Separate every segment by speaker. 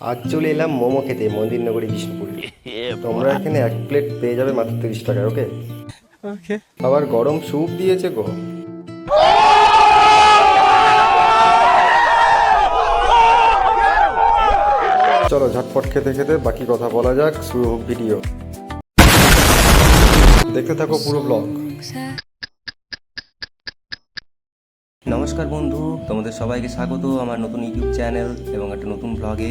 Speaker 1: আজ চলে এলাম মোমো খেতে মন্দিরনগরী বিষ্ণুপুরে। তোমরা এখানে এক প্লেট পেয়ে যাবে মাত্র তিরিশ টাকায় ওকে?
Speaker 2: ওকে।
Speaker 1: আবার গরম স্যুপ দিয়েছে গো। চলো ঝটপট খেতে খেতে বাকি কথা বলা যাক শুরু হোক ভিডিও। দেখতে থাকো পুরো ব্লগ। নমস্কার বন্ধু তোমাদের সবাইকে স্বাগত আমার নতুন ইউটিউব চ্যানেল এবং একটা নতুন ব্লগে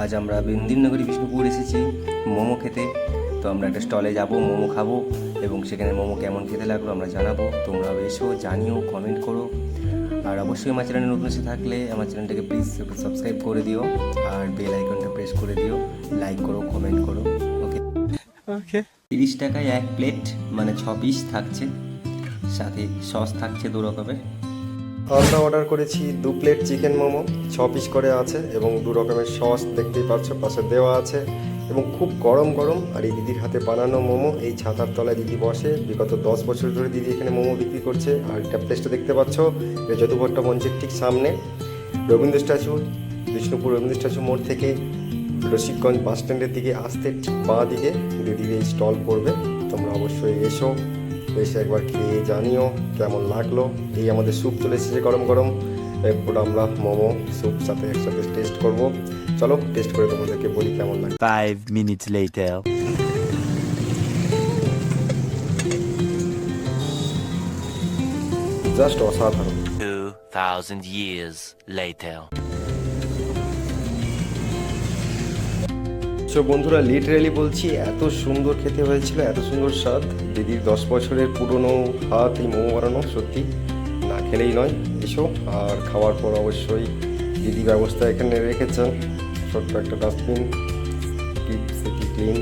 Speaker 1: আজ আমরা বিন্দিরনগরী বিষ্ণুপুর এসেছি মোমো খেতে। তো আমরা একটা স্টলে যাব মোমো খাব এবং সেখানে মোমো কেমন খেতে লাগল আমরা জানাব। তোমরাও এসো জানিও কমেন্ট করো। আর অবশ্যই আমার চ্যানেলে নতুন এসে থাকলে আমার চ্যানেলটাকে প্লিজ একটু সাবস্ক্রাইব করে দিও আর বেল আইকনটা প্রেস করে দিও লাইক করো কমেন্ট করো ওকে
Speaker 2: ওকে
Speaker 1: তিরিশ টাকায় এক প্লেট মানে ছ পিস থাকছে। সাথে সস থাকছে দু রকমের। আমরা অর্ডার করেছি দু প্লেট চিকেন মোমো, ছ পিস করে আছে এবং দু রকমের সস দেখতেই পাচ্ছ, পাশে দেওয়া আছে এবং খুব গরম গরম আর এই দিদির হাতে বানানো মোমো, এই ছাতার তলায় দিদি বসে, বিগত দশ বছর ধরে দিদি এখানে মোমো বিক্রি করছে আর এটা প্লেসটা দেখতে পাচ্ছ, এটা যদুভট্ট মঞ্চের ঠিক সামনে। রবীন্দ্র স্ট্যাচু বিষ্ণুপুর রবীন্দ্র স্ট্যাচু মোড় থেকে রসিকগঞ্জ বাস স্ট্যান্ডের দিকে আসতে ঠিক বাঁ দিকে দিদির এই স্টল পড়বে তোমরা অবশ্যই এসো। এসে একবার খেয়ে জানিও কেমন লাগল। এই আমাদের স্যুপ চলে এসেছে গরম গরম। এরপর আমরা মোমো স্যুপ সাথে একসাথে টেস্ট করব। চলো টেস্ট করে তোমাদেরকে বলি কেমন লাগে।
Speaker 3: Five minutes later.
Speaker 1: জাস্ট অসাধারণ।
Speaker 3: Two thousand years later.
Speaker 1: So বন্ধুরা লিটারেলি বলছি, এত সুন্দর খেতে হয়েছিল, এত সুন্দর স্বাদ। দিদির দশ বছরের পুরনো হাত এই মোমো বানানো, সত্যি, না খেলেই নয়। এসো, আর খাওয়ার পর অবশ্যই দিদি ব্যবস্থা এখানে রেখেছেন। ছোট্ট একটা ডাস্টবিন ক্লিন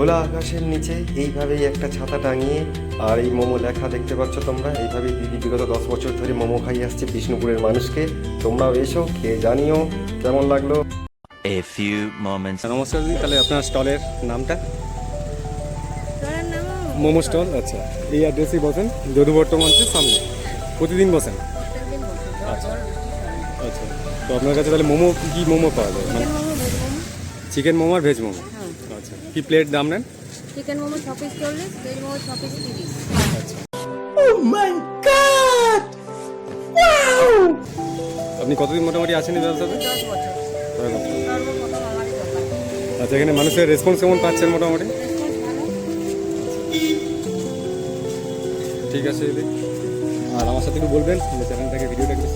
Speaker 1: খোলা আকাশের নিচে এইভাবেই একটা ছাতা টাঙিয়ে আর এই মোমো লেখা দেখতে পাচ্ছ তোমরা। এইভাবেই দিদি বিগত দশ বছর ধরে মোমো খাইয়ে আসছে বিষ্ণুপুরের মানুষকে। তোমরাও এসো খেয়ে জানিও কেমন লাগল।
Speaker 3: A few moments.
Speaker 2: নমস্কার দিদি তাহলে আপনার স্টলের নামটা? মোমো স্টল আচ্ছা। এই অ্যাড্রেসেই বসেন যদুভট্ট মঞ্চের সামনে। প্রতিদিন বসেন। আচ্ছা। আচ্ছা। তো আপনার কাছে তাহলে মোমো কী কী মোমো পাওয়া যায়? মানে চিকেন মোমো আর ভেজ মোমো? আচ্ছা। কি প্লেট দাম নেন?
Speaker 4: চিকেন মোমো ছ পিস চল্লিশ ভেজ মোমো ছ পিস তিরিশ
Speaker 2: আপনি কতদিন মোটামুটি আছেন এই ব্যবসাতে? আচ্ছা এখানে মানুষের রেসপন্স কেমন পাচ্ছেন মোটামুটি? ঠিক আছে দিদি আর আমার সাথে একটু বলবেন চ্যানেলটাকে ভিডিওটা একটু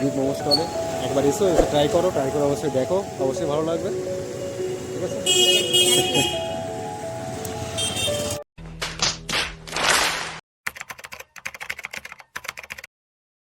Speaker 2: দিদি মোমো স্টলে একবার এসো, এসে ট্রাই করো ট্রাই করে অবশ্যই দেখো, অবশ্যই ভালো লাগবে। ঠিক আছে?